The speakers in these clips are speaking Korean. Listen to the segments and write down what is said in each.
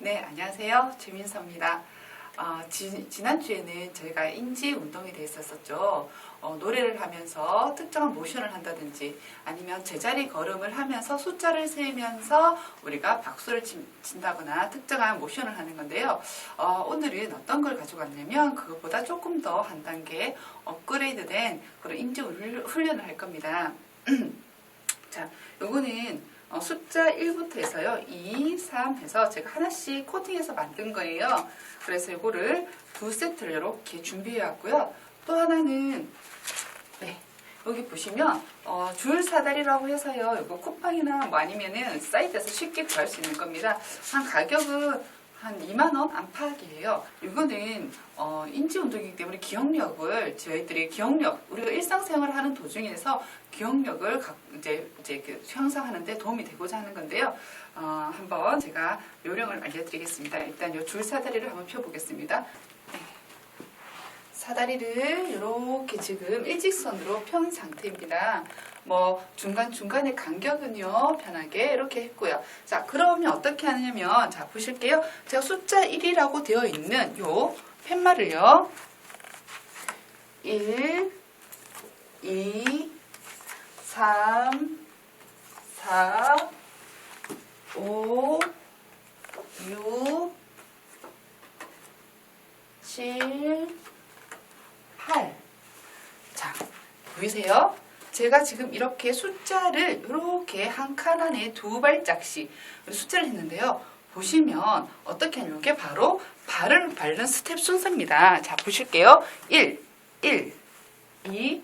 네, 안녕하세요. 최민서입니다. 어, 지, 지난주에는 저희가 인지 운동에 대해서 했었죠. 어, 노래를 하면서 특정한 모션을 한다든지 아니면 제자리 걸음을 하면서 숫자를 세면서 우리가 박수를 친, 친다거나 특정한 모션을 하는 건데요. 어, 오늘은 어떤 걸 가져갔냐면 그것보다 조금 더 한 단계 업그레이드 된 그런 인지 훈- 훈련을 할 겁니다. 자, 요거는 어, 숫자 1부터 해서요. 2, 3 해서 제가 하나씩 코팅해서 만든 거예요. 그래서 요거를 두 세트를 이렇게 준비해 왔고요. 또 하나는 네. 여기 보시면 어, 줄 사다리라고 해서요. 이거 쿠팡이나 뭐 아니면은 사이트에서 쉽게 구할 수 있는 겁니다. 한 가격은 한 2만 원 안팎이에요. 이거는 어, 인지 운동이기 때문에 기억력을 저희들이 기억력 우리가 일상생활을 하는 도중에서 기억력을 각- 이제 이제 그 향상하는데 도움이 되고자 하는 건데요. 어, 한번 제가 요령을 알려드리겠습니다. 일단 이줄 사다리를 한번 펴보겠습니다. 네. 사다리를 이렇게 지금 일직선으로 편 상태입니다. 뭐 중간 중간의 간격은요 편하게 이렇게 했고요. 자 그러면 어떻게 하냐면 자 보실게요. 제가 숫자 1이라고 되어 있는 요 팻말을요 1, 2, 3, 4, 5, 6, 7, 8. 자, 보이세요? 제가 지금 이렇게 숫자를 이렇게 한 칸 안에 두 발짝씩 숫자를 했는데요. 보시면 어떻게 하냐면 이게 바로 발을 밟는 스텝 순서입니다. 자, 보실게요. 1, 1, 2,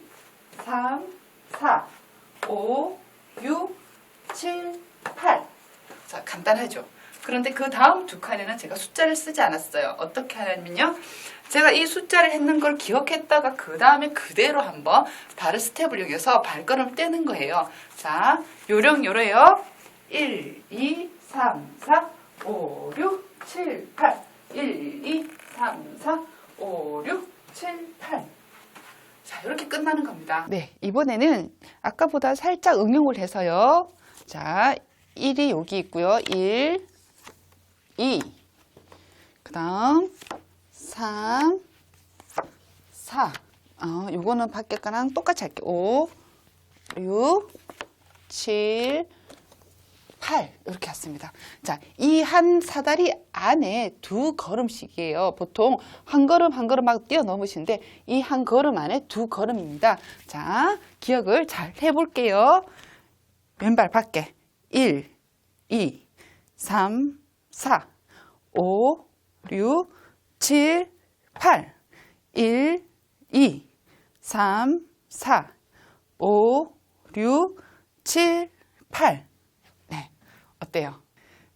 3, 4, 5, 6, 7, 8. 자, 간단하죠? 그런데 그 다음 두 칸에는 제가 숫자를 쓰지 않았어요. 어떻게 하냐면요. 제가 이 숫자를 했는 걸 기억했다가 그 다음에 그대로 한번 다른 스텝을 이용해서 발걸음을 떼는 거예요. 자, 요령 요래요. 1, 2, 3, 4, 5, 6, 7, 8. 1, 2, 3, 4, 5, 6, 7, 8. 자, 이렇게 끝나는 겁니다. 네, 이번에는 아까보다 살짝 응용을 해서요. 자, 1이 여기 있고요. 1, 2, 그 다음 3, 4. 어, 요거는 밖에 거랑 똑같이 할게요. 5, 6, 7, 8. 이렇게 했습니다. 자, 이 한 사다리 안에 두 걸음씩이에요. 보통 한 걸음 한 걸음 막 뛰어넘으시는데 이 한 걸음 안에 두 걸음입니다. 자, 기억을 잘 해볼게요. 왼발 밖에 1, 2, 3, 4, 5, 6, 7, 8, 1, 2, 3, 4, 5, 6, 7, 8. 네, 어때요?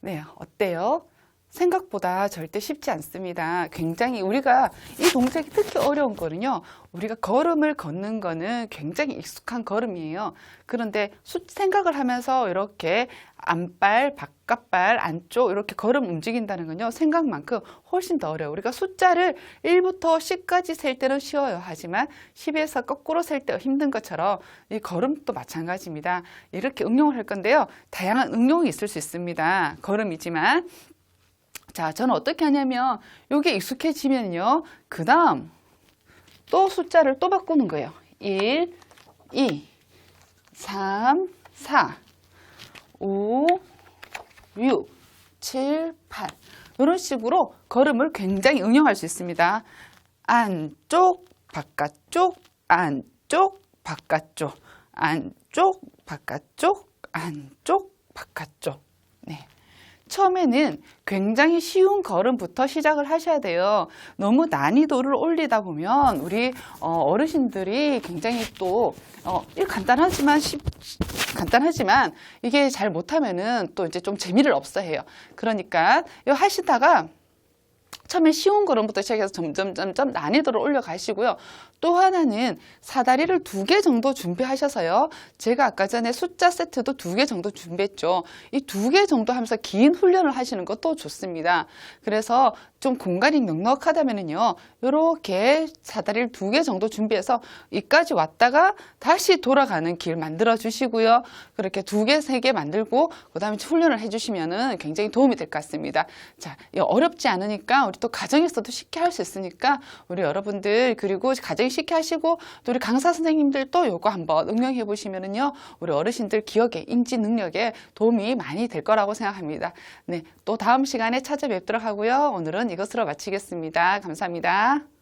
네, 어때요? 생각보다 절대 쉽지 않습니다. 굉장히 우리가 이 동작이 특히 어려운 거는요. 우리가 걸음을 걷는 거는 굉장히 익숙한 걸음이에요. 그런데 수- 생각을 하면서 이렇게 안발, 바깥발, 안쪽 이렇게 걸음 움직인다는 건요. 생각만큼 훨씬 더 어려워요. 우리가 숫자를 1부터 10까지 셀 때는 쉬워요. 하지만 10에서 거꾸로 셀 때 힘든 것처럼 이 걸음도 마찬가지입니다. 이렇게 응용을 할 건데요. 다양한 응용이 있을 수 있습니다. 걸음이지만 자, 저는 어떻게 하냐면 요게 익숙해지면요. 그 다음 또 숫자를 또 바꾸는 거예요. 1, 2, 3, 4, 5, 6, 7, 8. 이런 식으로 걸음을 굉장히 응용할 수 있습니다. 안쪽, 바깥쪽, 안쪽, 바깥쪽, 안쪽, 바깥쪽, 안쪽, 바깥쪽. 네. 처음에는 굉장히 쉬운 걸음부터 시작을 하셔야 돼요. 너무 난이도를 올리다 보면 우리 어, 르신들이 굉장히 또 어, 이 간단하지만 쉽- 간단하지만 이게 잘 못하면은 또 이제 좀 재미를 없어해요. 그러니까 이거 하시다가 처음에 쉬운 걸음부터 시작해서 점점 점점 난이도를 올려가시고요. 또 하나는 사다리를 두 개 정도 준비하셔서요. 제가 아까 전에 숫자 세트도 두 개 정도 준비했죠. 이 두 개 정도 하면서 긴 훈련을 하시는 것도 좋습니다. 그래서 좀 공간이 넉넉하다면은요. 이렇게 사다리를 두 개 정도 준비해서 이까지 왔다가 다시 돌아가는 길 만들어 주시고요. 그렇게 두 개, 세 개 만들고 그다음에 훈련을 해 주시면은 굉장히 도움이 될 것 같습니다. 자, 어렵지 않으니까 우리 또 가정에서도 쉽게 할 수 있으니까 우리 여러분들 그리고 가정 쉽게 하시고 또 우리 강사 선생님들도 요거 한번 응용해 보시면은요. 우리 어르신들 기억에 인지 능력에 도움이 많이 될 거라고 생각합니다. 네, 또 다음 시간에 찾아뵙도록 하고요. 오늘은 이것으로 마치겠습니다. 감사합니다.